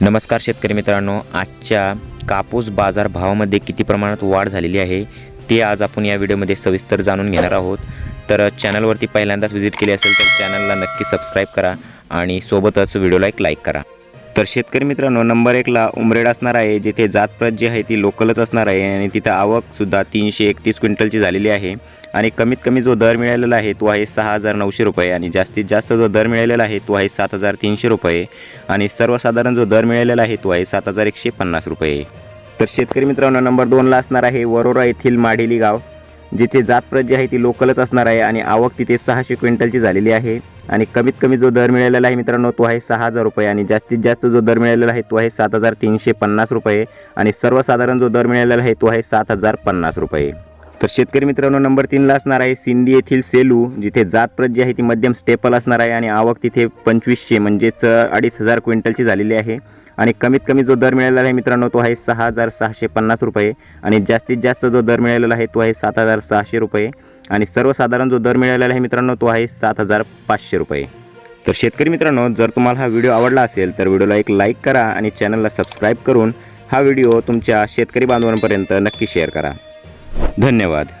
नमस्कार शेतकरी मित्रांनो आजच्या कापूस बाजार भावामध्ये किती प्रमाणात वाढ झालेली आहे ते आज आपण या व्हिडिओमध्ये सविस्तर जाणून घेणार आहोत. तर चॅनलवरती पहिल्यांदाच व्हिजिट केली असेल तर चॅनलला नक्की सबस्क्राईब करा आणि सोबतच व्हिडिओला एक लाईक करा. तर शेतकरी मित्रांनो नंबर एकला उमरेड असणार आहे. जिथे जातप्रत जी आहे ती लोकलच असणार आहे आणि तिथं आवकसुद्धा तीनशे एकतीस क्विंटलची झालेली आहे. आणि कमीत कमी जो दर मिळालेला आहे तो आहे सहा हजार नऊशे रुपये आणि जास्तीत जास्त जो दर मिळालेला आहे तो आहे सात हजार तीनशे रुपये आणि सर्वसाधारण जो दर मिळालेला आहे तो आहे सात हजार एकशे पन्नास रुपये. तर शेतकरी मित्रांनो नंबर दोनला असणार आहे वरोरा येथील माढेली गाव. जिथे जातप्रत जी आहे ती लोकलच असणार आहे आणि आवक तिथे सहाशे क्विंटलची झालेली आहे. आणि कमीत कमी जो दर मिळालेला आहे मित्रांनो तो आहे सहा हजार रुपये. आणि जास्तीत जास्त जो दर मिळालेला आहे तो आहे सात हजार तीनशे पन्नास रुपये. आणि सर्वसाधारण जो दर मिळालेला आहे तो आहे सात हजार पन्नास रुपये. तर शेतकरी मित्रांनो नंबर तीनला असणार आहे सिंधी येथील सेलू जिथे जातप्रत जी आहे ती मध्यम स्टेपल असणार आहे आणि आवक तिथे पंचवीसशे म्हणजेच अडीच हजार क्विंटलची झालेली आहे. आणि कमीत कमी जो दर मिळालेला आहे मित्रांनो तो आहे सहा हजार सहाशे पन्नास रुपये. आणि जास्तीत जास्त जो दर मिळालेला आहे तो आहे सात हजार सहाशे रुपये. आणि सर्वसाधारण जो दर मिळालेला आहे मित्रांनो तो आहे सात हजार पाचशे रुपये. तर शेतकरी मित्रांनो जर तुम्हाला हा व्हिडिओ आवडला असेल तर व्हिडिओला एक लाईक करा आणि चॅनलला सबस्क्राईब करून हा व्हिडिओ तुमच्या शेतकरी बांधवांपर्यंत नक्की शेअर करा. धन्यवाद.